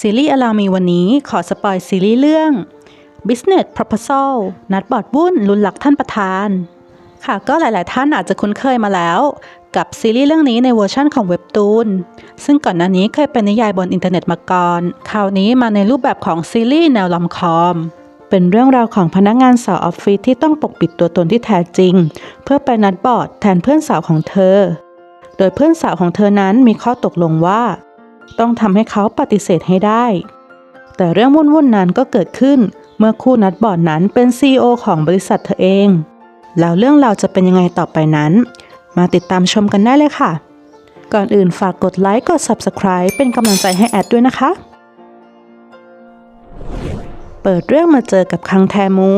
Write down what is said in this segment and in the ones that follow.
ซีรีส์อลามีวันนี้ขอสปอยซีรีส์เรื่อง Business Proposal นัดบอดวุ่นลุนหลักท่านประธาน ค่ะก็หลาย ๆ ท่านอาจจะคุ้นเคยมาแล้ว กับซีรีส์เรื่องนี้ในเวอร์ชั่นของเว็บตูน ซึ่งก่อนหน้านี้เคยเป็นนิยายบนอินเทอร์เน็ตมาก่อน คราวนี้มาในรูปแบบของซีรีส์แนวลอมคอม เป็นเรื่องราวของพนักงานสาวออฟฟิศที่ต้องปกปิดตัวตนที่แท้จริง เพื่อไปนัดบอดแทนเพื่อนสาวของเธอ โดยเพื่อนสาวของเธอนั้นมีข้อตกลงว่า ต้องทำให้เขาปฏิเสธให้ได้ แต่เรื่องวุ่นๆนั้นก็เกิดขึ้นเมื่อคู่นัดบอร์ดนั้นเป็น CEO ของบริษัทเธอเอง แล้วเรื่องราวจะเป็นยังไงต่อไปนั้น มาติดตามชมกันได้เลยค่ะ ก่อนอื่นฝากกดไลค์กด Subscribe เป็นกำลังใจให้แอดด้วยนะคะ เปิดเรื่องมาเจอกับคังแทมู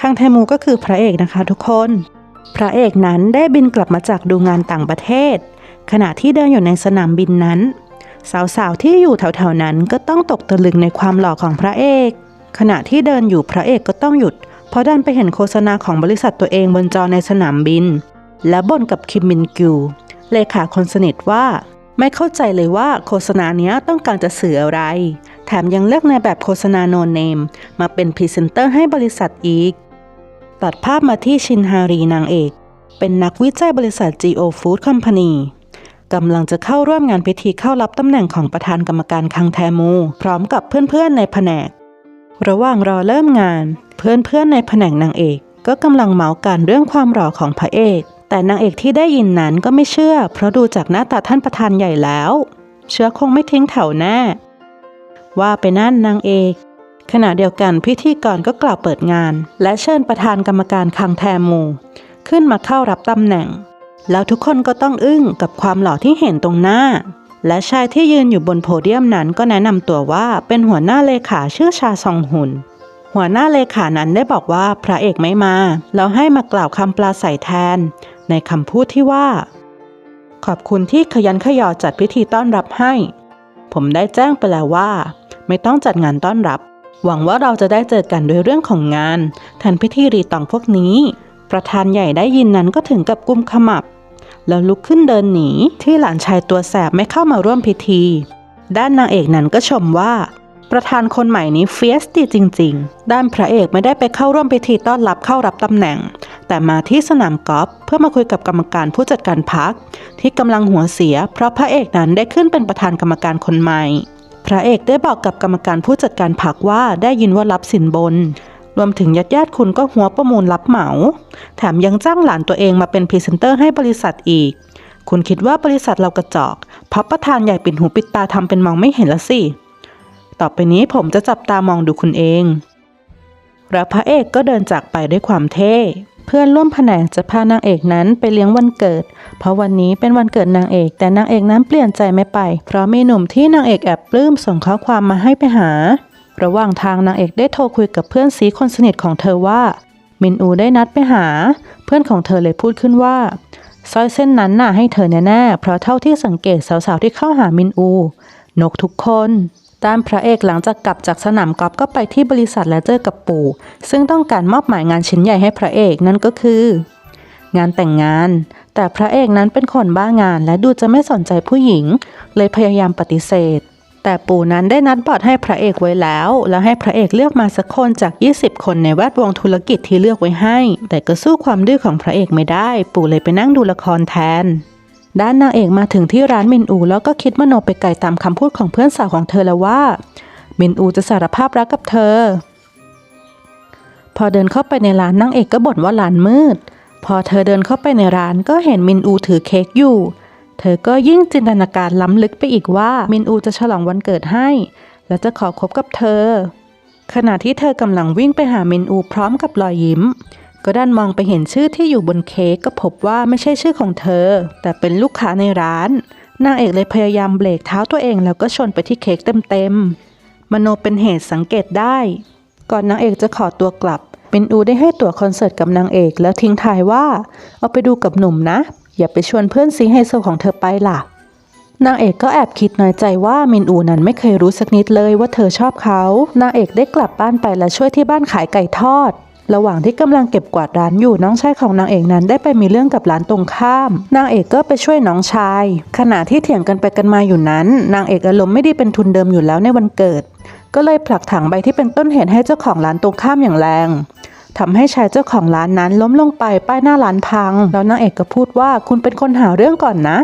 คังแทมูก็คือพระเอกนะคะทุกคน พระเอกนั้นได้บินกลับมาจากดูงานต่างประเทศ ขณะที่เดินอยู่ในสนามบินนั้น สาวๆที่อยู่แถวๆนั้นก็ต้องตกตะลึงในความหล่อของพระเอก ขณะที่เดินอยู่พระเอกก็ต้องหยุด เพราะดันไปเห็นโฆษณาของบริษัทตัวเองบนจอในสนามบิน และบ่นกับคิมมินกิวเลขาคนสนิทว่า ไม่เข้าใจเลยว่าโฆษณาเนี้ยต้องการจะสื่ออะไร แถมยังเลือกในแบบโฆษณาโนเนม มาเป็นพรีเซนเตอร์ให้บริษัทอีก ตัดภาพมาที่ชินฮารีนางเอก เป็นนักวิจัยบริษัท Geo Food Company กำลังจะเข้าร่วมงานพิธีเข้ารับตำแหน่งของประธานกรรมการคังแทมู พร้อมกับเพื่อนๆในแผนก ระหว่างรอเริ่มงาน เพื่อนๆในแผนกนางเอก ก็กำลังเมาส์กันเรื่องความหล่อของพระเอก แต่นางเอกที่ได้ยินนั้นก็ไม่เชื่อ เพราะดูจากหน้าตาท่านประธานใหญ่แล้ว เชื้อคงไม่ทิ้งแถวแน่ว่าไปนั่นนางเอกขณะเดียวกันพิธีกรก็กล่าวเปิดงาน และเชิญประธานกรรมการคังแทมู ขึ้นมาเข้ารับตำแหน่ง แล้วทุกคนก็ต้องอึ้งกับความหล่อที่เห็นตรงหน้า และชายที่ยืนอยู่บนโพเดียมนั้นก็แนะนำตัวว่าเป็นหัวหน้าเลขาชื่อชาซองหุนหัวหน้าเลขานั้นได้บอกว่าพระเอกไม่มาแล้วให้มากล่าวคำปลาใสแทน ในคำพูดที่ว่า ขอบคุณที่ขยันขยอจัดพิธีต้อนรับให้ ผมได้แจ้งไปแล้วว่า ไม่ต้องจัดงานต้อนรับ หวังว่าเราจะได้เจอกันด้วยเรื่องของงานแทนพิธีรีตองพวกนี้ ประธานใหญ่ได้ยินนั้นก็ถึงกับกุมขมับ แล้วลุกขึ้นเดินหนีที่หลานชายตัวแสบไม่เข้ามาร่วมพิธี ด้านนางเอกนั้นก็ชมว่า ประธานคนใหม่นี้เฟียสตีจริง ๆ ด้านพระเอกไม่ได้ไปเข้าร่วมพิธีต้อนรับเข้ารับตำแหน่ง แต่มาที่สนามกอล์ฟเพื่อมาคุยกับกรรมการผู้จัดการพัก ที่กำลังหัวเสีย เพราะพระเอกนั้นได้ขึ้นเป็นประธานกรรมการคนใหม่ พระเอกได้บอกกับกรรมการผู้จัดการพักว่าได้ยินว่ารับสินบน รวมถึงญาติญาติคุณก็หัวประมูลรับเหมา แถมยังจ้างหลานตัวเองมาเป็นพรีเซนเตอร์ให้บริษัทอีก คุณคิดว่าบริษัทเรากระจอก เพราะประธานใหญ่ปิดหูปิดตาทำเป็นมองไม่เห็นละสิ ต่อไปนี้ผมจะจับตามองดูคุณเอง แล้วพระเอกก็เดินจากไปด้วยความเท่ เพื่อนร่วมแผนกจะพานางเอกนั้นไปเลี้ยงวันเกิด เพราะวันนี้เป็นวันเกิดนางเอก แต่นางเอกนั้นเปลี่ยนใจไม่ไป เพราะมีหนุ่มที่นางเอกแอบปลื้มส่งข้อความมาให้ไปหา ระหว่างทางนางเอกได้โทรคุยกับเพื่อนซีคนสนิทของเธอว่า มินอูได้นัดไปหา เพื่อนของเธอเลยพูดขึ้นว่าสร้อยเส้นนั้นน่ะให้เธอแน่ๆ เพราะเท่าที่สังเกตสาวๆที่เข้าหามินอู นกทุกคนด้านพระเอกหลังจากกลับจากสนามกอล์ฟก็ไปที่บริษัทและเจอกับปู่ ซึ่งต้องการมอบหมายงานชิ้นใหญ่ให้พระเอกนั่นก็คือ งานแต่งงาน แต่พระเอกนั้นเป็นคนบ้างานและดูจะไม่สนใจผู้หญิง เลยพยายามปฏิเสธ แต่ปู่นั้นได้นัดบอดให้พระเอกไว้แล้ว แล้วให้พระเอกเลือกมาสักคนจาก 20 คนในแวดวงธุรกิจที่เลือกไว้ให้ แต่ก็สู้ความดื้อของพระเอกไม่ได้ ปู่เลยไปนั่งดูละครแทน ด้านนางเอกมาถึงที่ร้านมินอู แล้วก็คิดมโนไปไกลตามคำพูดของเพื่อนสาวของเธอแล้วว่า มินอูจะสารภาพรักกับเธอ พอเดินเข้าไปในร้านนางเอกก็บ่นว่าร้านมืด พอเธอเดินเข้าไปในร้านก็เห็นมินอูถือเค้กอยู่ เธอก็ยิ่งจินตนาการล้ำลึกไปอีกว่ามินอูจะฉลองวันเกิดให้ และจะขอคบกับเธอ ขณะที่เธอกำลังวิ่งไปหามินอูพร้อมกับรอยยิ้ม ก็ด้านมองไปเห็นชื่อที่อยู่บนเค้กก็พบว่าไม่ใช่ชื่อของเธอ แต่เป็นลูกค้าในร้าน นางเอกเลยพยายามเบรกเท้าตัวเองแล้วก็ชนไปที่เค้กเต็มๆมโนเป็นเหตุสังเกตได้ ก่อนนางเอกจะขอตัวกลับมินอูได้ให้ตั๋วคอนเสิร์ตกับนางเอกแล้วทิ้งท้ายว่า เอาไปดูกับหนุ่มนะ อย่าไปชวนเพื่อนซีไฮโซของเธอไปล่ะ นางเอกก็แอบคิดน้อยใจว่ามินอูนั้นไม่เคยรู้สักนิดเลยว่าเธอชอบเขา นางเอกได้กลับบ้านไปและช่วยที่บ้านขายไก่ทอด ระหว่างที่กำลังเก็บกวาดร้านอยู่น้องชายของนางเอกนั้นได้ไปมีเรื่องกับร้านตรงข้าม นางเอกก็ไปช่วยน้องชาย ขณะที่เถียงกันไปกันมาอยู่นั้น นางเอกอารมณ์ไม่ดีเป็นทุนเดิมอยู่แล้วในวันเกิด ก็เลยผลักถังใบที่เป็นต้นเหตุให้เจ้าของร้านตรงข้ามอย่างแรง ทำให้ชายเจ้าของร้านนั้นล้มลงไปป้ายหน้าร้านพัง แล้วนางเอกก็พูดว่าคุณเป็นคนหาเรื่องก่อนนะ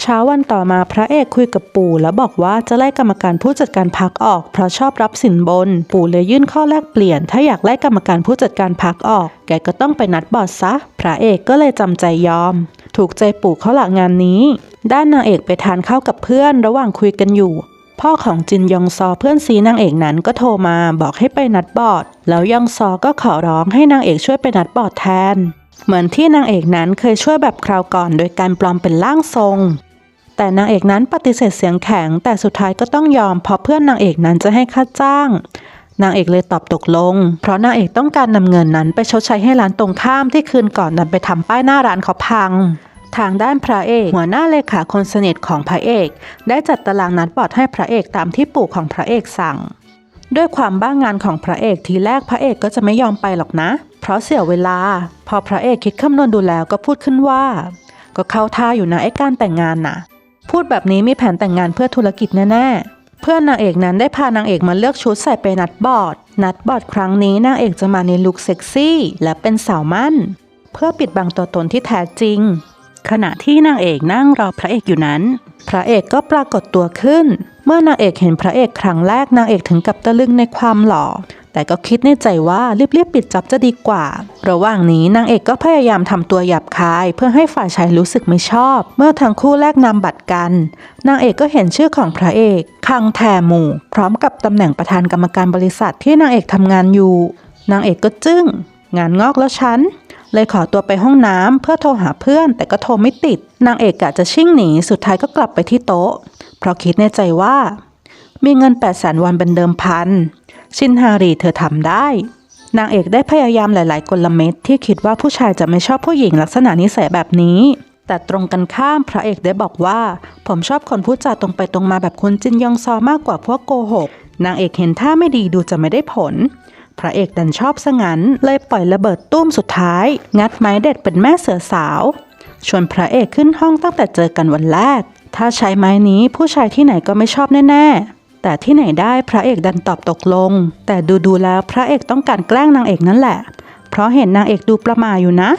เช้าวันต่อมาพระเอกคุยกับปู่แล้วบอกว่าจะไล่กรรมการผู้จัดการพักออก เพราะชอบรับสินบน ปู่เลยยื่นข้อแลกเปลี่ยน ถ้าอยากไล่กรรมการผู้จัดการพักออก แกก็ต้องไปนัดบอสซะ พระเอกก็เลยจำใจยอม ถูกใจปู่เขาละงานนี้ ด้านนางเอกไปทานข้าวกับเพื่อน ระหว่างคุยกันอยู่ พ่อของจินยองซอเพื่อนซีนางเอกนั้นก็โทรมาบอกให้ไปนัดบอร์ดแล้วยองซอก็ขอร้องให้นางเอกช่วยไปนัดบอร์ดแทน เหมือนที่นางเอกนั้นเคยช่วยแบบคราวก่อนโดยการปลอมเป็นร่างทรง แต่นางเอกนั้นปฏิเสธเสียงแข็ง แต่สุดท้ายก็ต้องยอมเพราะเพื่อนนางเอกนั้นจะให้ค่าจ้าง นางเอกเลยตอบตกลง เพราะนางเอกต้องการนำเงินนั้นไปชดใช้ให้ร้านตรงข้ามที่คืนก่อนดันไปทำป้ายหน้าร้านเขาพัง ทางด้านพระเอก หัวหน้าเลขาคนสนิทของพระเอก ได้จัดตารางนัดบอดให้พระเอกตามที่ปู่ของพระเอกสั่ง ด้วยความบ้างงานของพระเอกทีแรกพระเอกก็จะไม่ยอมไปหรอกนะ เพราะเสียเวลา พอพระเอกคิดคำนวณดูแล้วก็พูดขึ้นว่า ก็เข้าท่าอยู่นะไอ้การแต่งงานน่ะ พูดแบบนี้มีแผนแต่งงานเพื่อธุรกิจแน่ๆเพื่อนนางเอกนั้นได้พานางเอกมาเลือกชุดใส่ไปนัดบอร์ดนัดบอร์ดครั้งนี้นางเอกจะมาในลุคเซ็กซี่ และเป็นสาวมั่น เพื่อปิดบังตัวตนที่แท้จริง ขณะที่นางเอกนั่งรอพระเอกอยู่นั้น พระเอกก็ปรากฏตัวขึ้น เมื่อนางเอกเห็นพระเอกครั้งแรกนางเอกถึงกับตะลึงในความหล่อ แต่ก็คิดในใจว่ารีบๆปิดจับจะดีกว่า ระหว่างนี้นางเอกก็พยายามทำตัวหยาบคาย เพื่อให้ฝ่ายชายรู้สึกไม่ชอบ เมื่อทั้งคู่แลกนามบัตรกัน นางเอกก็เห็นชื่อของพระเอกคังแทหมู่ พร้อมกับตำแหน่งประธานกรรมการบริษัทที่นางเอกทำงานอยู่ นางเอกก็จึ้งงานงอกแล้วฉัน เลยขอตัวไปห้องน้ำเพื่อโทรหาเพื่อน แต่ก็โทรไม่ติด นางเอกกะจะชิ่งหนีสุดท้ายก็กลับไปที่โต๊ะ เพราะคิดในใจว่า มีเงิน8 0 0แสนวันเป็นเดิมพัน ชินฮารีเธอทำได้ นางเอกได้พยายามหลาย ๆ กลเม็ดที่คิดว่าผู้ชายจะไม่ชอบผู้หญิงลักษณะนิสัยแบบนี้ แต่ตรงกันข้ามพระเอกได้บอกว่า ผมชอบคนพูดจาตรงไปตรงมาแบบคุณจินยองซอมากกว่าพวกโกหกนางเอกเห็นท่าไม่ดีดูจะไม่ได้ผล พระเอกดันชอบสงันเลยปล่อยระเบิดตุ้มสุดท้าย งัดไม้เด็ดเป็นแม่เสือสาว ชวนพระเอกขึ้นห้องตั้งแต่เจอกันวันแรก ถ้าใช้ไม้นี้ผู้ชายที่ไหนก็ไม่ชอบแน่ๆ แต่ที่ไหนได้พระเอกดันตอบตกลง แต่ดูๆแล้วพระเอกต้องการแกล้งนางเอกนั่นแหละ เพราะเห็นนางเอกดูประมาอยู่นะ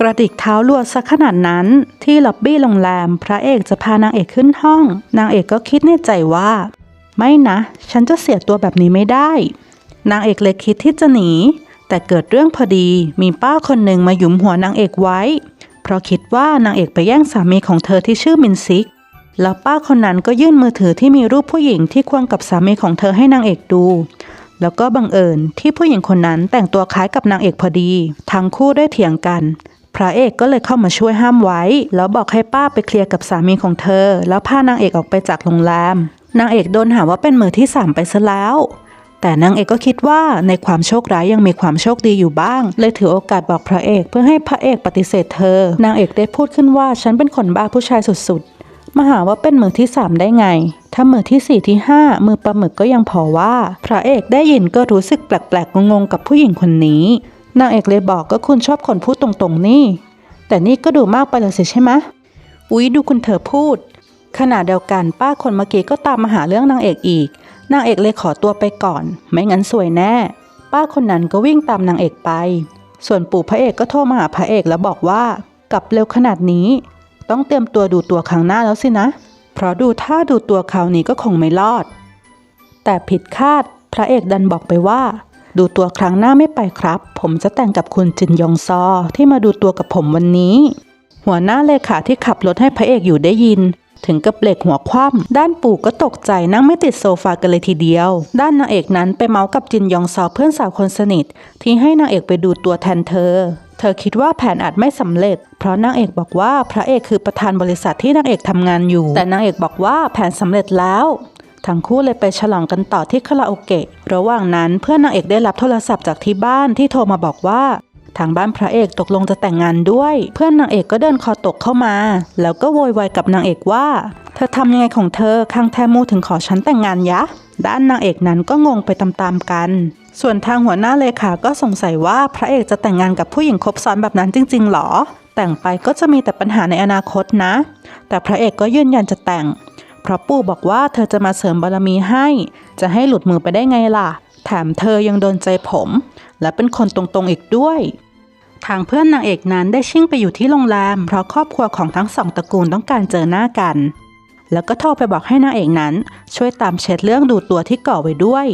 กระดิกเท้ารัวซะขนาดนั้นที่ล็อบบี้โรงแรม พระเอกจะพานางเอกขึ้นห้อง นางเอกก็คิดในใจว่า ไม่นะ ฉันจะเสียตัวแบบนี้ไม่ได้ นางเอกเลยคิดที่จะหนี แต่เกิดเรื่องพอดีมีป้าคนหนึ่งมาหยุมหัวนางเอกไว้ เพราะคิดว่านางเอกไปแย่งสามีของเธอที่ชื่อมินซิก แล้วป้าคนนั้นก็ยื่นมือถือที่มีรูปผู้หญิงที่ควงกับสามีของเธอให้นางเอกดู แล้วก็บังเอิญที่ผู้หญิงคนนั้นแต่งตัวคล้ายกับนางเอกพอดี ทั้งคู่ได้เถียงกันพระเอกก็เลยเข้ามาช่วยห้ามไว้ แล้วบอกให้ป้าไปเคลียร์กับสามีของเธอ แล้วพานางเอกออกไปจากโรงแรม นางเอกโดนหาว่าเป็นมือที่สามไปซะแล้ว แต่นางเอกก็คิดว่าในความโชคร้ายยังมีความโชคดีอยู่บ้าง เลยถือโอกาสบอกพระเอกเพื่อให้พระเอกปฏิเสธเธอ นางเอกได้พูดขึ้นว่าฉันเป็นคนบ้าผู้ชายสุดๆ มาหาว่าเป็นมือที่สามได้ไง ถ้ามือที่สี่ที่ห้ามือปลาหมึกก็ยังพอว่า พระเอกได้ยินก็รู้สึกแปลกๆงงๆกับผู้หญิงคนนี้ นางเอกเลยบอกก็คุณชอบคนพูดตรงๆนี่ แต่นี่ก็ดูมากไปแล้วสิใช่ไหมอุ๊ยดูคุณเธอพูดขณะเดียวกันป้าคนเมื่อกี้ก็ตามมาหาเรื่องนางเอกอีก นางเอกเลยขอตัวไปก่อน ไม่งั้นสวยแน่ ป้าคนนั้นก็วิ่งตามนางเอกไป ส่วนปู่พระเอกก็โทรมาหาพระเอกแล้วบอกว่ากลับเร็วขนาดนี้ ต้องเตรียมตัวดูตัวครั้งหน้าแล้วสินะ เพราะดูท่าดูตัวคราวนี้ก็คงไม่รอด แต่ผิดคาดพระเอกดันบอกไปว่า ดูตัวครั้งหน้าไม่ไปครับ ผมจะแต่งกับคุณจินยองซอที่มาดูตัวกับผมวันนี้ หัวหน้าเลขาที่ขับรถให้พระเอกอยู่ได้ยิน ถึงกับเบรกหัวคว่ำด้านปู่ก็ตกใจนั่งไม่ติดโซฟากันเลยทีเดียว ด้านนางเอกนั้นไปเมาส์กับจินยองซอเพื่อนสาวคนสนิท ที่ให้นางเอกไปดูตัวแทนเธอ เธอคิดว่าแผนอาจไม่สำเร็จ เพราะนางเอกบอกว่าพระเอกคือประธานบริษัทที่นางเอกทำงานอยู่ แต่นางเอกบอกว่าแผนสำเร็จแล้วทั้งคู่เลยไปฉลองกันต่อที่คาราโอเกะ ระหว่างนั้นเพื่อนนางเอกได้รับโทรศัพท์จากที่บ้านที่โทรมาบอกว่า ทางบ้านพระเอกตกลงจะแต่งงานด้วย เพื่อนนางเอกก็เดินคอตกเข้ามา แล้วก็โวยวายกับนางเอกว่า เธอทำยังไงของเธอคังแทมูถึงขอฉันแต่งงานยะ ด้านนางเอกนั้นก็งงไปตามๆกัน ส่วนทางหัวหน้าเลขาก็สงสัยว่าพระเอกจะแต่งงานกับผู้หญิงคบซ้อนแบบนั้นจริง ๆ หรอ แต่งไปก็จะมีแต่ปัญหาในอนาคตนะ แต่พระเอกก็ยืนยันจะแต่ง เพราะปู่บอกว่าเธอจะมาเสริมบารมีให้ จะให้หลุดมือไปได้ไงล่ะ แถมเธอยังโดนใจผม และเป็นคนตรงๆอีกด้วย ทางเพื่อนนางเอกนั้นได้ชิ่งไปอยู่ที่โรงแรมเพราะครอบครัวของทั้งสองตระกูลต้องการเจอหน้ากัน แล้วก็โทรไปบอกให้นางเอกนั้น ช่วยตามเช็ดเรื่องดูตัวที่ก่อไว้ด้วย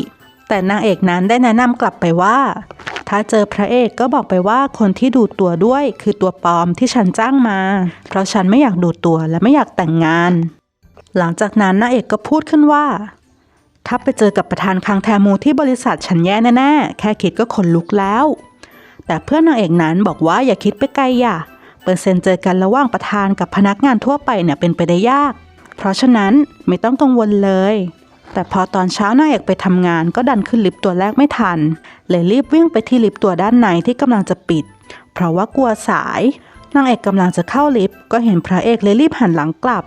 แต่นางเอกนั้นได้แนะนำกลับไปว่า ถ้าเจอพระเอกก็บอกไปว่าคนที่ดูตัวด้วย คือตัวปลอมที่ฉันจ้างมา เพราะฉันไม่อยากดูตัวและไม่อยากแต่งงาน หลังจากนั้นนางเอกก็พูดขึ้นว่าถ้าไปเจอกับประธานคังแทมูที่บริษัทฉันแย่แน่ๆ แค่คิดก็ขนลุกแล้ว แต่เพื่อนนางเอกนั้นบอกว่าอย่าคิดไปไกลอย่าเปอร์เซ็นต์เจอกันระหว่างประธานกับพนักงานทั่วไปเนี่ยเป็นไปได้ยาก เพราะฉะนั้นไม่ต้องกังวลเลย แต่พอตอนเช้านางเอกไปทำงานก็ดันขึ้นลิฟต์ตัวแรกไม่ทัน เลยรีบวิ่งไปที่ลิฟต์ตัวด้านในที่กำลังจะปิด เพราะว่ากลัวสาย นางเอกกำลังจะเข้าลิฟต์ก็เห็นพระเอกเลยรีบหันหลังกลับ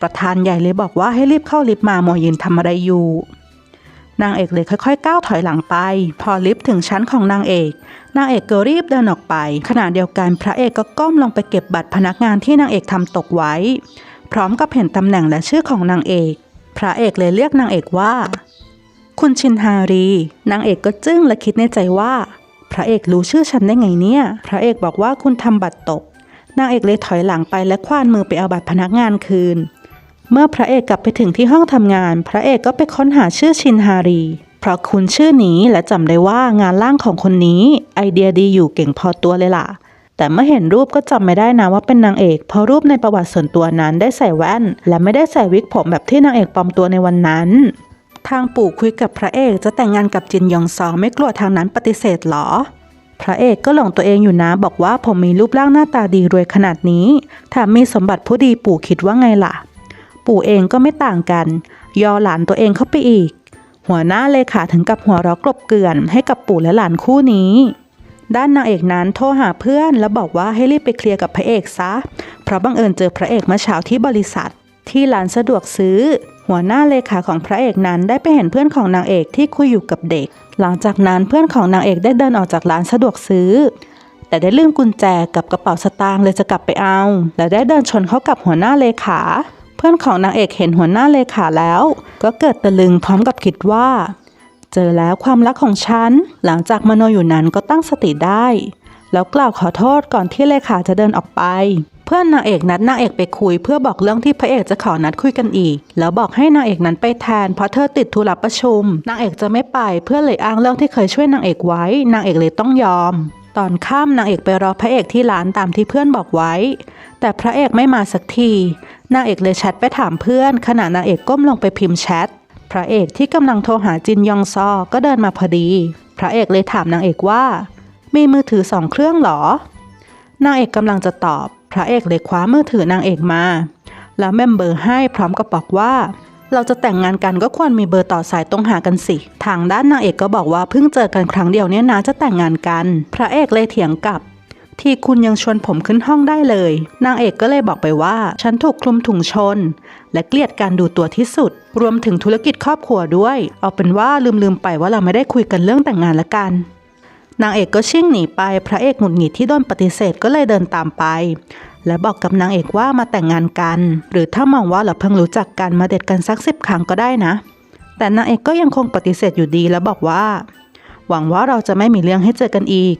ประธานใหญ่เลยบอกว่าให้รีบเข้าลิฟต์มาโมวยืนทำอะไรอยู่ นางเอกเลยค่อยๆ ก้าวถอยหลังไป พอลิฟต์ถึงชั้นของนางเอก นางเอกก็รีบเดินออกไป ขณะเดียวกันพระเอกก็ก้มลงไปเก็บบัตรพนักงานที่นางเอกทำตกไว้ พร้อมกับเห็นตำแหน่งและชื่อของนางเอก พระเอกเลยเรียกนางเอกว่า คุณชินฮารี นางเอกก็จึ้งและคิดในใจว่า พระเอกรู้ชื่อฉันได้ไงเนี่ย พระเอกบอกว่าคุณทำบัตรตก นางเอกเลยถอยหลังไปและคว้านมือไปเอาบัตรพนักงานคืน เมื่อพระเอกกลับไปถึงที่ห้องทำงาน พระเอกก็ไปค้นหาชื่อชินฮารี เพราะคุณชื่อนี้และจำได้ว่างานล่างของคนนี้ ไอเดียดีอยู่เก่งพอตัวเลยล่ะ แต่เมื่อเห็นรูปก็จำไม่ได้นะว่าเป็นนางเอก เพราะรูปในประวัติส่วนตัวนั้นได้ใส่แว่น และไม่ได้ใส่วิกผมแบบที่นางเอกปลอมตัวในวันนั้น ทางปู่คุยกับพระเอกจะแต่งงานกับจินยองซองไม่กลัวทางนั้นปฏิเสธหรอพระเอกก็หลงตัวเองอยู่นะบอกว่าผมมีรูปร่างหน้าตาดีรวยขนาดนี้แถมมีสมบัติผู้ดีปู่คิดว่าไงล่ะ ปู่เองก็ไม่ต่างกัน ยอหลานตัวเองเข้าไปอีก หัวหน้าเลขาถึงกับหัวเราะกลบเกลื่อนให้กับปู่และหลานคู่นี้ ด้านนางเอกนั้นโทรหาเพื่อนแล้วบอกว่าให้รีบไปเคลียร์กับพระเอกซะ เพราะบังเอิญเจอพระเอกเมื่อเช้าที่บริษัท ที่ร้านสะดวกซื้อ หัวหน้าเลขาของพระเอกนั้นได้ไปเห็นเพื่อนของนางเอกที่คุยอยู่กับเด็ก หลังจากนั้นเพื่อนของนางเอกได้เดินออกจากร้านสะดวกซื้อแต่ได้ลืมกุญแจกับกระเป๋าสตางค์เลยจะกลับไปเอา และได้เดินชนเข้ากับหัวหน้าเลขา เพื่อนของนางเอกเห็นหัวหน้าเลขาแล้ว ก็เกิดตะลึงพร้อมกับคิดว่า เจอแล้วความรักของฉัน หลังจากมโนอยู่นั้นก็ตั้งสติได้ แล้วกล่าวขอโทษก่อนที่เลขาจะเดินออกไป เพื่อนนางเอกนัดนางเอกไปคุย เพื่อบอกเรื่องที่พระเอกจะขอนัดคุยกันอีก แล้วบอกให้นางเอกนั้นไปแทนเพราะเธอติดธุระประชุม นางเอกจะไม่ไปเพื่อเลยอ้างเรื่องที่เคยช่วยนางเอกไว้ นางเอกเลยต้องยอม ตอนค่ำนางเอกไปรอพระเอกที่ร้านตามที่เพื่อนบอกไว้ แต่พระเอกไม่มาสักที นางเอกเลยแชทไปถามเพื่อน ขณะนางเอกก้มลงไปพิมพ์แชท พระเอกที่กำลังโทรหาจินยองซอ ก็เดินมาพอดี พระเอกเลยถามนางเอกว่า มีมือถือสองเครื่องเหรอ นางเอกกำลังจะตอบ พระเอกเลยคว้ามือถือนางเอกมา แล้วแม่มเบอร์ให้พร้อมกับบอกว่า เราจะแต่งงานกันก็ควรมีเบอร์ต่อสายตรงหากันสิ ทางด้านนางเอกก็บอกว่าเพิ่งเจอกันครั้งเดียวเนี่ยนะจะแต่งงานกัน พระเอกเลยเถียงกลับที่คุณยังชวนผมขึ้นห้องได้เลย นางเอกก็เลยบอกไปว่า ฉันถูกคลุมถุงชน และเกลียดการดูตัวที่สุด รวมถึงธุรกิจครอบครัวด้วย เอาเป็นว่าลืมๆไปว่าเราไม่ได้คุยกันเรื่องแต่งงานละกัน นางเอกก็ชิ่งหนีไป พระเอกหงุดหงิดที่โดนปฏิเสธก็เลยเดินตามไป และบอกกับนางเอกว่ามาแต่งงานกัน หรือถ้ามองว่าเราเพิ่งรู้จักกันมาเด็ดกันสักสิบครั้งก็ได้นะ แต่นางเอกก็ยังคงปฏิเสธอยู่ดีและบอกว่า หวังว่าเราจะไม่มีเรื่องให้เจอกันอีก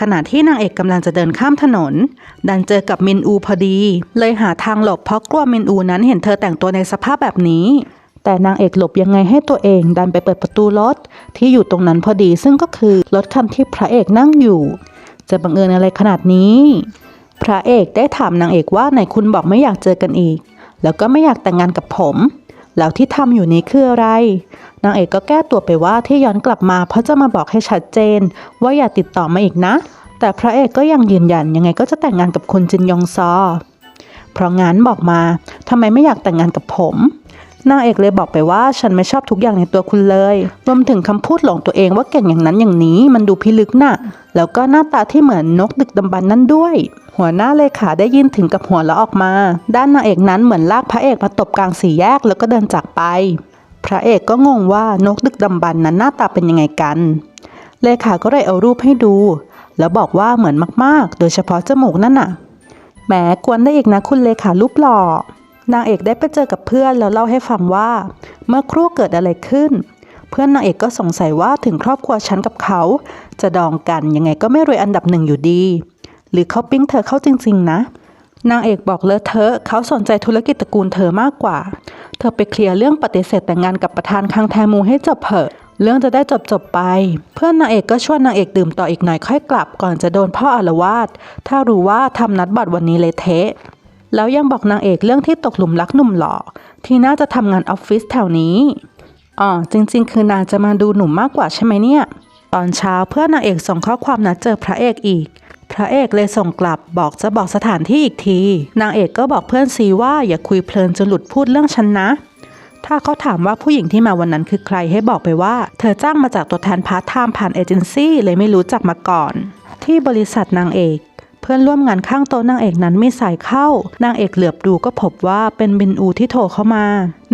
ขณะที่นางเอกกำลังจะเดินข้ามถนน ดันเจอกับมินอูพอดี เลยหาทางหลบเพราะกลัวมินอูนั้นเห็นเธอแต่งตัวในสภาพแบบนี้ แต่นางเอกหลบยังไงให้ตัวเองดันไปเปิดประตูรถที่อยู่ตรงนั้นพอดี ซึ่งก็คือรถคันที่พระเอกนั่งอยู่ จะบังเอิญอะไรขนาดนี้ พระเอกได้ถามนางเอกว่าไหนคุณบอกไม่อยากเจอกันอีก แล้วก็ไม่อยากแต่งงานกับผม แล้วที่ทำอยู่นี้คืออะไร นางเอกก็แก้ตัวไปว่าที่ย้อนกลับมา เพราะจะมาบอกให้ชัดเจน ว่าอย่าติดต่อมาอีกนะ แต่พระเอกก็ยังยืนยันยังไงก็จะแต่งงานกับคุณจินยองซอ เพราะงั้นบอกมาทำไมไม่อยากแต่งงานกับผม นางเอกเลยบอกไปว่าฉันไม่ชอบทุกอย่างในตัวคุณเลย รวมถึงคำพูดหลงตัวเองว่าเก่งอย่างนั้นอย่างนี้มันดูพิลึกน่ะ แล้วก็หน้าตาที่เหมือนนกดึกดำบรรนั่นด้วย หัวหน้าเลขาได้ยินถึงกับหัวเราะออกมา ด้านนางเอกนั้นเหมือนลากพระเอกมาตบกลางสี่แยกแล้วก็เดินจากไป พระเอกก็งงว่านกดึกดำบรรนั้นหน้าตาเป็นยังไงกัน เลขาก็เลยเอารูปให้ดู แล้วบอกว่าเหมือนมากๆ โดยเฉพาะจมูกนั่นน่ะแหมกวนได้อีกนะคุณเลขารูปหล่อ นางเอกได้ไปเจอกับเพื่อนแล้วเล่าให้ฟังว่า เมื่อครู่เกิดอะไรขึ้น เพื่อนนางเอกก็สงสัยว่าถึงครอบครัวฉันกับเขา จะดองกันยังไงก็ไม่รวยอันดับหนึ่งอยู่ดี หรือเขาปิ๊งเธอเข้าจริง ๆ นะ นางเอกบอกเลอะเทอะเขาสนใจธุรกิจตระกูลเธอมากกว่า เธอไปเคลียร์เรื่องปฏิเสธแต่งงานกับประธานคังแทมูให้จบเถอะเรื่องจะได้จบจบไป เพื่อนนางเอกก็ชวนนางเอกดื่มต่ออีกหน่อยค่อยกลับ ก่อนจะโดนพ่ออารวาสถ้ารู้ว่าทำนัดบัตรวันนี้เลยเทะ แล้วยังบอกนางเอกเรื่องที่ตกหลุมรักหนุ่มหล่อที่น่าจะทำงานออฟฟิศแถวนี้อ๋อจริง ๆ คือนางจะมาดูหนุ่มมากกว่าใช่ไหมเนี่ย ตอนเช้าเพื่อนนางเอกส่งข้อความนัดเจอพระเอกอีก พระเอกเลยส่งกลับบอกจะบอกสถานที่อีกที นางเอกก็บอกเพื่อนซีว่าอย่าคุยเพลินจนหลุดพูดเรื่องฉันนะ ถ้าเขาถามว่าผู้หญิงที่มาวันนั้นคือใครให้บอกไปว่า เธอจ้างมาจากตัวแทนพาร์ทไทม์ผ่านเอเจนซี่เลยไม่รู้จักมาก่อน ที่บริษัทนางเอก พื่อนร่วมงานข้างโต๊ะนางเอกนั้นไม่สายเข้านางเอกเหลือบดูก็พบว่าเป็นบินอูที่โทรเข้ามา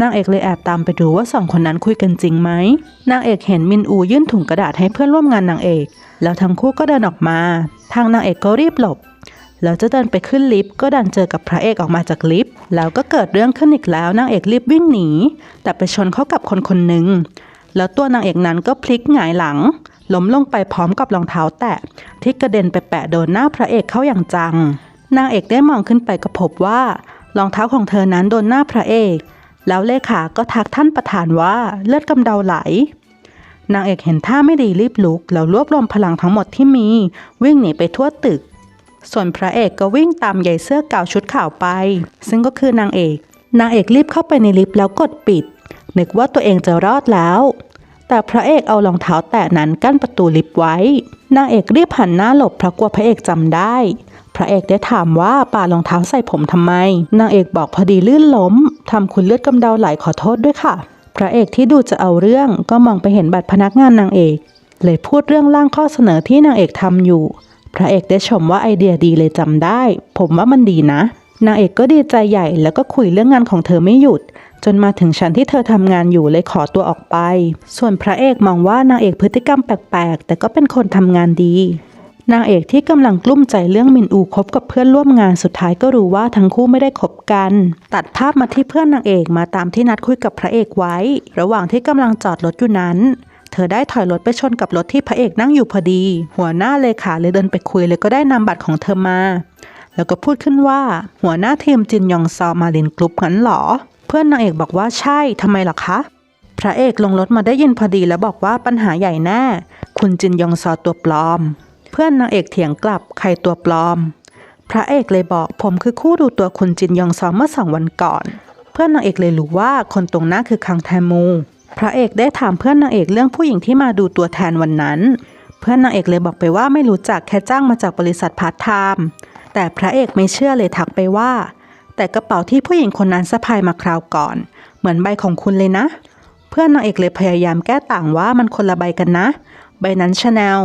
นางเอกเลยแอบตามไปดูว่าสองคนนั้นคุยกันจริงไหมนางเอกเห็นมินอูยื่นถุงกระดาษให้เพื่อนร่วมงานนางเอก แล้วทั้งคู่ก็เดินออกมา ทางนางเอกก็รีบหลบแล้วจะเดินไปขึ้นลิฟต์ก็ดันเจอกับพระเอกออกมาจากลิฟต์แล้วก็เกิดเรื่องขึ้นอีกแล้วนางเอกรีบวิ่งหนี แต่ไปชนเข้ากับคนคนหนึ่ง แล้วตัวนางเอกนั้นก็พลิกหงายหลัง ล้มลงไปพร้อมกับรองเท้าแตะ ที่กระเด็นไปแปะโดนหน้าพระเอกเข้าอย่างจัง นางเอกได้มองขึ้นไปก็พบว่ารองเท้าของเธอนั้นโดนหน้าพระเอก แล้วเลขาก็ทักท่านประธานว่าเลือดกำเดาไหล นางเอกเห็นท่าไม่ดีรีบลุก แล้วรวบรวมพลังทั้งหมดที่มี วิ่งหนีไปทั่วตึก ส่วนพระเอกก็วิ่งตามใหญ่เสื้อเก่าชุดขาวไป ซึ่งก็คือนางเอก นางเอกรีบเข้าไปในลิฟต์แล้วกดปิด นึกว่าตัวเองจะรอดแล้ว แต่พระเอกเอารองเท้าแตะนั้นกั้นประตูลิฟต์ไว้ นางเอกรีบหันหน้าหลบเพราะกลัวพระเอกจำได้ พระเอกได้ถามว่าป่ารองเท้าใส่ผมทำไม นางเอกบอกพอดีลื่นล้มทำคุณเลือดกำเดาไหลขอโทษด้วยค่ะ พระเอกที่ดูจะเอาเรื่องก็มองไปเห็นบัตรพนักงานนางเอก เลยพูดเรื่องร่างข้อเสนอที่นางเอกทำอยู่ พระเอกได้ชมว่าไอเดียดีเลยจำได้ ผมว่ามันดีนะนางเอกก็ดีใจใหญ่แล้วก็คุยเรื่องงานของเธอไม่หยุด จนมาถึงชั้นที่เธอทำงานอยู่เลยขอตัวออกไป ส่วนพระเอกมองว่านางเอกพฤติกรรมแปลกๆ แต่ก็เป็นคนทำงานดี นางเอกที่กำลังกลุ้มใจเรื่องมินอูคบกับเพื่อนร่วมงานสุดท้ายก็รู้ว่าทั้งคู่ไม่ได้คบกัน ตัดภาพมาที่เพื่อนนางเอกมาตามที่นัดคุยกับพระเอกไว้ ระหว่างที่กำลังจอดรถอยู่นั้นเธอได้ถอยรถไปชนกับรถที่พระเอกนั่งอยู่พอดี หัวหน้าเลขาเลยเดินไปคุยเลยก็ได้นำบัตรของเธอมา แล้วก็พูดขึ้นว่า หัวหน้าทีมจินยองซอมาลินกรุ๊ปงั้นหรอ พื่อนนางเอกบอกว่าใช่ทำไมล่ะคะ พระเอกลงรถมาได้ยินพอดีแล้วบอกว่าปัญหาใหญ่แน่ คุณจินยองซอตัวปลอม เพื่อนนางเอกเถียงกลับใครตัวปลอม พระเอกเลยบอกผมคือคู่ดูตัวคุณจินยองซอเมื่อสองวันก่อน เพื่อนนางเอกเลยรู้ว่าคนตรงหน้าคือคังแทมู พระเอกได้ถามเพื่อนนางเอกเรื่องผู้หญิงที่มาดูตัวแทนวันนั้น เพื่อนนางเอกเลยบอกไปว่าไม่รู้จักแค่จ้างมาจากบริษัทพาร์ทไทม์แต่พระเอกไม่เชื่อเลยทักไปว่า แต่กระเป๋าที่ผู้หญิงคนนั้นสะพายมาคราวก่อน เหมือนใบของคุณเลยนะ เพื่อนนางเอกเลยพยายามแก้ต่างว่ามันคนละใบกันนะ ใบนั้นชาแนล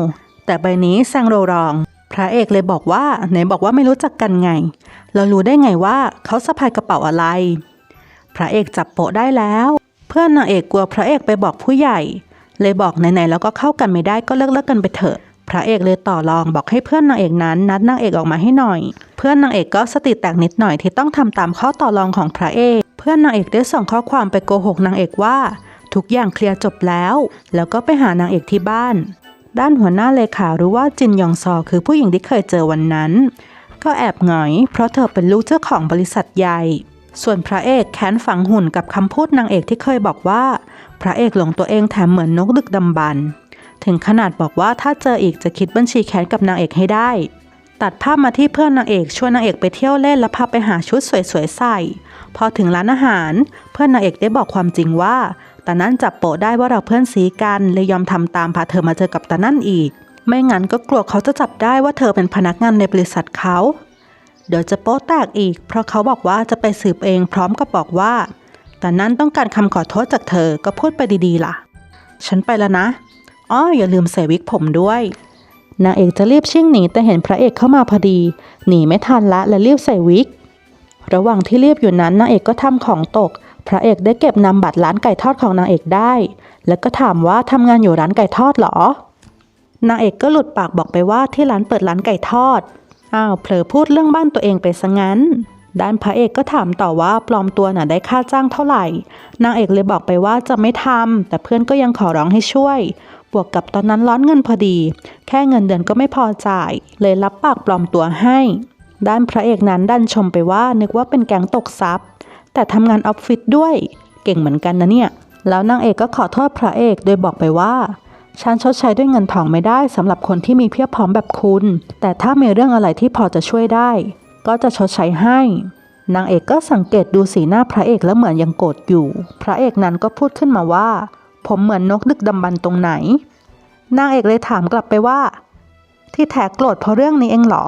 แต่ใบนี้แซงโรรอง พระเอกเลยบอกว่าไหนบอกว่าไม่รู้จักกันไง เรารู้ได้ไงว่าเขาสะพายกระเป๋าอะไร พระเอกจับโปะได้แล้ว เพื่อนนางเอกกลัวพระเอกไปบอกผู้ใหญ่ เลยบอกไหนๆแล้วก็เข้ากันไม่ได้ก็เลิกเลิกกันไปเถอะ พระเอกเลยต่อรองบอกให้เพื่อนนางเอกนั้นนัดนางเอกออกมาให้หน่อย เพื่อนนางเอกก็สติแตกนิดหน่อยที่ต้องทำตามข้อต่อรองของพระเอก เพื่อนนางเอกได้ส่งข้อความไปโกหกนางเอกว่า ทุกอย่างเคลียร์จบแล้ว แล้วก็ไปหานางเอกที่บ้าน ด้านหัวหน้าเลขารู้ว่าจินยองซอคือผู้หญิงที่เคยเจอวันนั้น ก็แอบหงอย เพราะเธอเป็นลูกเจ้าของบริษัทใหญ่ ส่วนพระเอกแค้นฝังหุ่นกับคำพูดนางเอกที่เคยบอกว่า พระเอกหลงตัวเองแถมเหมือนนกดึกดำบรร ถึงขนาดบอกว่าถ้าเจออีกจะคิดบัญชีแค้นกับนางเอกให้ได้ ตัดภาพมาที่เพื่อนนางเอกชวนนางเอกไปเที่ยวเล่นและพาไปหาชุดสวยๆใส่ พอถึงร้านอาหาร เพื่อนนางเอกได้บอกความจริงว่าตานั่นจับโปะได้ว่าเราเพื่อนสีกันเลยยอมทำตามพาเธอมาเจอกับตานั่นอีก ไม่งั้นก็กลัวเขาจะจับได้ว่าเธอเป็นพนักงานในบริษัทเขาเดี๋ยวจะโป๊แตกอีก เพราะเขาบอกว่าจะไปสืบเองพร้อมกับบอกว่า แต่นั่นต้องการคำขอโทษจากเธอก็พูดไปดีๆล่ะ ฉันไปแล้วนะ อ้ออย่าลืมใส่วิกผมด้วยนางเอกจะรีบชิ่งหนีแต่เห็นพระเอกเข้ามาพอดี หนีไม่ทันละและรีบใส่วิก ระหว่างที่รีบอยู่นั้นนางเอกก็ทำของตก พระเอกได้เก็บนำบัตรร้านไก่ทอดของนางเอกได้ แล้วก็ถามว่าทำงานอยู่ร้านไก่ทอดเหรอ นางเอกก็หลุดปากบอกไปว่าที่ร้านเปิดร้านไก่ทอด อ้าวเผลอพูดเรื่องบ้านตัวเองไปซะงั้น ด้านพระเอกก็ถามต่อว่าปลอมตัวน่ะได้ค่าจ้างเท่าไหร่ นางเอกเลยบอกไปว่าจะไม่ทำแต่เพื่อนก็ยังขอร้องให้ช่วย บวกกับตอนนั้นร้อนเงินพอดี แค่เงินเดือนก็ไม่พอจ่าย เลยรับปากปลอมตัวให้ ด้านพระเอกนั้นดันชมไปว่านึกว่าเป็นแก๊งตกทรัพย์ แต่ทำงานออฟฟิศด้วย เก่งเหมือนกันนะเนี่ย แล้วนางเอกก็ขอโทษพระเอกโดยบอกไปว่าฉันชดใช้ด้วยเงินทองไม่ได้สำหรับคนที่มีเพียบพร้อมแบบคุณ แต่ถ้ามีเรื่องอะไรที่พอจะช่วยได้ ก็จะชดใช้ให้ นางเอกก็สังเกตดูสีหน้าพระเอกแล้วเหมือนยังโกรธอยู่ พระเอกนั้นก็พูดขึ้นมาว่า ผมเหมือนนกดึกดำบรรตรงไหน นางเอกเลยถามกลับไปว่า ที่แท้โกรธเพราะเรื่องนี้เองเหรอ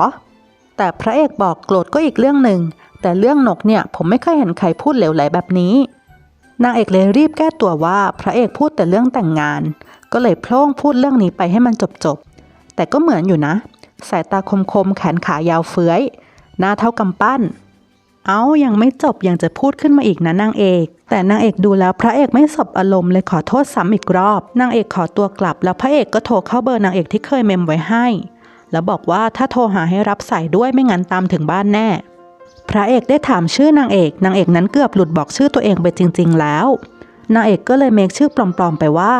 แต่พระเอกบอกโกรธก็อีกเรื่องหนึ่ง แต่เรื่องนกเนี่ยผมไม่เคยเห็นใครพูดเหลวไหลแบบนี้ นางเอกเลยรีบแก้ตัวว่าพระเอกพูดแต่เรื่องแต่งงาน ก็เลยโพล่งพูดเรื่องนี้ไปให้มันจบๆแต่ก็เหมือนอยู่นะ สายตาคมๆ แขนขายาวเฟื้อย หน้าเท่ากำปั้น เอายังไม่จบยังจะพูดขึ้นมาอีกนะนางเอก แต่นางเอกดูแล้วพระเอกไม่สบอารมณ์เลยขอโทษซ้ำอีกรอบ นางเอกขอตัวกลับแล้วพระเอกก็โทรเข้าเบอร์นางเอกที่เคยเมมไว้ให้ แล้วบอกว่าถ้าโทรหาให้รับสายด้วยไม่งั้นตามถึงบ้านแน่ พระเอกได้ถามชื่อนางเอก นางเอกนั้นเกือบหลุดบอกชื่อตัวเองไปจริง ๆ แล้ว นางเอกก็เลยเมคชื่อปลอมๆไปว่า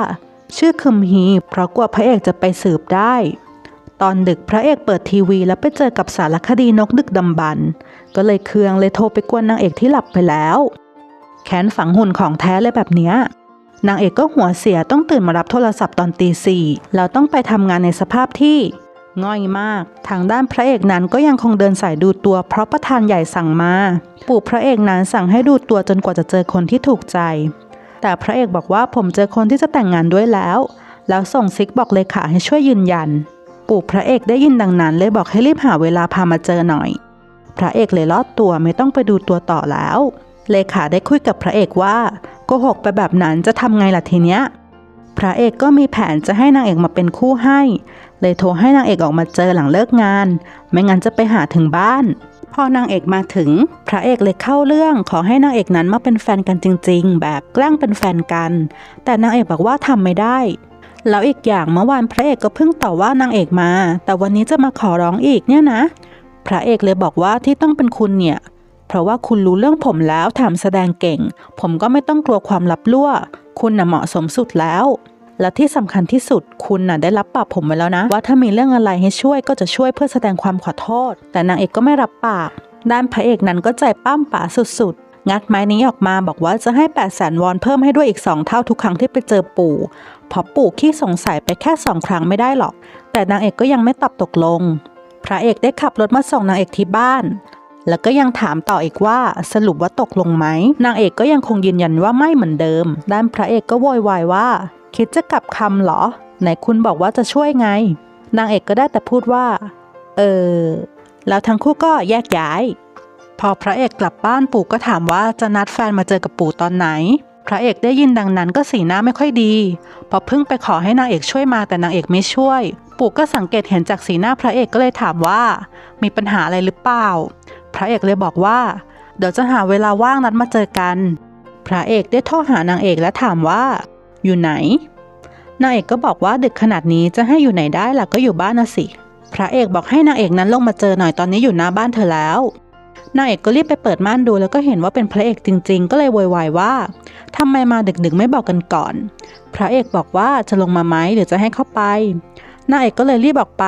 ชื่อคึมฮีเพราะกลัวพระเอกจะไปสืบได้ตอนดึกพระเอกเปิดทีวีแล้วไปเจอกับสารคดีนกดึกดำบรร ก็เลยเคืองเลยโทรไปกวนนางเอกที่หลับไปแล้ว แขนฝังหุ่นของแท้เลยแบบเนี้ยนางเอกก็หัวเสียต้องตื่นมารับโทรศัพท์ตอนตีสี่แล้วต้องไปทำงานในสภาพที่ง่อยมาก ทางด้านพระเอกนั้นก็ยังคงเดินสายดูตัว เพราะประธานใหญ่สั่งมา ปู่พระเอกนั้นสั่งให้ดูตัวจนกว่าจะเจอคนที่ถูกใจ แต่พระเอกบอกว่าผมเจอคนที่จะแต่งงานด้วยแล้ว แล้วส่งซิกบอกเลขาให้ช่วยยืนยัน ปู่พระเอกได้ยินดังนั้นเลยบอกให้รีบหาเวลาพามาเจอหน่อย พระเอกเลยลอดตัวไม่ต้องไปดูตัวต่อแล้ว เลขาได้คุยกับพระเอกว่าโกหกไปแบบนั้นจะทำไงล่ะทีเนี้ย พระเอกก็มีแผนจะให้นางเอกมาเป็นคู่ให้ เลยโทรให้นางเอกออกมาเจอหลังเลิกงาน ไม่งั้นจะไปหาถึงบ้าน พอนางเอกมาถึง พระเอกเลยเข้าเรื่องขอให้นางเอกนั้นมาเป็นแฟนกันจริง ๆ แบบแกล้งเป็นแฟนกัน แต่นางเอกบอกว่าทำไม่ได้แล้วอีกอย่างเมื่อวานพระเอกก็เพิ่งต่อว่านางเอกมา แต่วันนี้จะมาขอร้องอีกเนี่ยนะ พระเอกเลยบอกว่าที่ต้องเป็นคุณเนี่ย เพราะว่าคุณรู้เรื่องผมแล้วแถมแสดงเก่ง ผมก็ไม่ต้องกลัวความลับลั่ว คุณน่ะเหมาะสมสุดแล้ว และที่สำคัญที่สุดคุณน่ะได้รับปากผมไว้แล้วนะ ว่าถ้ามีเรื่องอะไรให้ช่วยก็จะช่วยเพื่อแสดงความขอโทษ แต่นางเอกก็ไม่รับปาก ด้านพระเอกนั้นก็ใจปั้มป๋าสุดๆ งัดไม้นี้ออกมาบอกว่าจะให้8 0 0แสนวอนเพิ่มให้ด้วยอีก2เท่าทุกครั้งที่ไปเจอปู่เพราะปู่ขี้สงสัยไปแค่สองครั้งไม่ได้หรอก แต่นางเอกก็ยังไม่ตอบตกลง พระเอกได้ขับรถมาส่งนางเอกที่บ้าน แล้วก็ยังถามต่ออีกว่าสรุปว่าตกลงไหม นางเอกก็ยังคงยืนยันว่าไม่เหมือนเดิม ด้านพระเอกก็โวยวายว่า คิดจะกลับคำเหรอ ไหนคุณบอกว่าจะช่วยไง นางเอกก็ได้แต่พูดว่า เออ แล้วทั้งคู่ก็แยกย้าย พอพระเอกกลับบ้านปู่ก็ถามว่าจะนัดแฟนมาเจอกับปู่ตอนไหน พระเอกได้ยินดังนั้นก็สีหน้าไม่ค่อยดีพอเพิ่งไปขอให้นางเอกช่วยมาแต่นางเอกไม่ช่วย ปู่ก็สังเกตเห็นจากสีหน้าพระเอกก็เลยถามว่า มีปัญหาอะไรหรือเปล่า พระเอกเลยบอกว่า เดี๋ยวจะหาเวลาว่างนัดมาเจอกัน พระเอกได้โทรหานางเอกและถามว่า อยู่ไหน นางเอกก็บอกว่าดึกขนาดนี้จะให้อยู่ไหนได้ล่ะก็อยู่บ้านนะสิ พระเอกบอกให้นางเอกนั้นลงมาเจอหน่อยตอนนี้อยู่หน้าบ้านเธอแล้ว นางเอกก็รีบไปเปิดม่านดูแล้วก็เห็นว่าเป็นพระเอกจริง ๆ ก็เลยโวยวายว่าทำไมมาดึกๆไม่บอกกันก่อน พระเอกบอกว่าจะลงมาไหมหรือจะให้เข้าไปนางเอกก็เลยรีบออกไป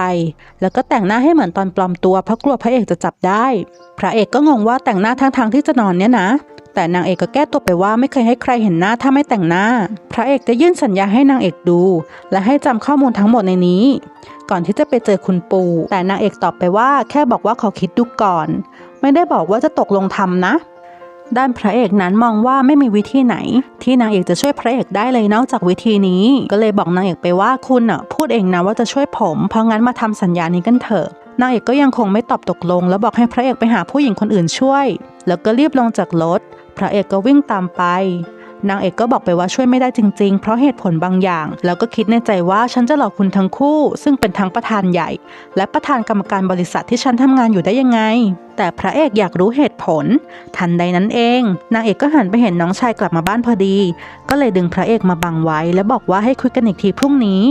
แล้วก็แต่งหน้าให้เหมือนตอนปลอมตัวเพราะกลัวพระเอกจะจับได้ พระเอกก็งงว่าแต่งหน้าทั้งๆที่จะนอนเนี่ยนะ แต่นางเอกก็แก้ตัวไปว่าไม่เคยให้ใครเห็นหน้าถ้าไม่แต่งหน้า พระเอกจะยื่นสัญญาให้นางเอกดู และให้จำข้อมูลทั้งหมดในนี้ ก่อนที่จะไปเจอคุณปู่แต่นางเอกตอบไปว่าแค่บอกว่าขอคิดดูก่อน ไม่ได้บอกว่าจะตกลงทำนะ ด้านพระเอกนั้นมองว่าไม่มีวิธีไหน ที่นางเอกจะช่วยพระเอกได้เลยนอกจากวิธีนี้ ก็เลยบอกนางเอกไปว่าคุณอะพูดเองนะว่าจะช่วยผม เพราะงั้นมาทำสัญญานี้กันเถอะนางเอกก็ยังคงไม่ตอบตกลง แล้วบอกให้พระเอกไปหาผู้หญิงคนอื่นช่วย แล้วก็รีบลงจากรถ พระเอกก็วิ่งตามไป นางเอกก็บอกไปว่าช่วยไม่ได้จริงๆ เพราะเหตุผลบางอย่าง แล้วก็คิดในใจว่าฉันจะหลอกคุณทั้งคู่ ซึ่งเป็นทั้งประธานใหญ่ และประธานกรรมการบริษัทที่ฉันทำงานอยู่ได้ยังไง แต่พระเอกอยากรู้เหตุผล ทันใดนั้นเอง นางเอกก็หันไปเห็นน้องชายกลับมาบ้านพอดี ก็เลยดึงพระเอกมาบังไว้ และบอกว่าให้คุยกันอีกทีพรุ่งนี้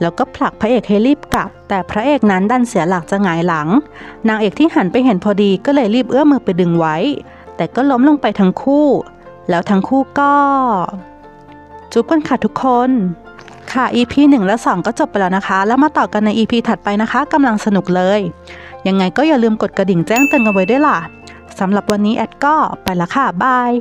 แล้วก็ผลักพระเอกให้รีบกลับ แต่พระเอกนั้นดันเสียหลักจะหงายหลัง นางเอกที่หันไปเห็นพอดีก็เลยรีบเอื้อมมือไปดึงไว้ แต่ก็ล้มลงไปทั้งคู่ แล้วทั้งคู่ก็ จุ๊บกันค่ะทุกคนค่ะ EP 1 และ 2 ก็จบไปแล้วนะคะ แล้วมาต่อกันใน EP ถัดไปนะคะกำลังสนุกเลย ยังไงก็อย่าลืมกดกระดิ่งแจ้งเตือนกันไว้ด้วยล่ะสำหรับวันนี้แอดก็ไปละค่ะบาย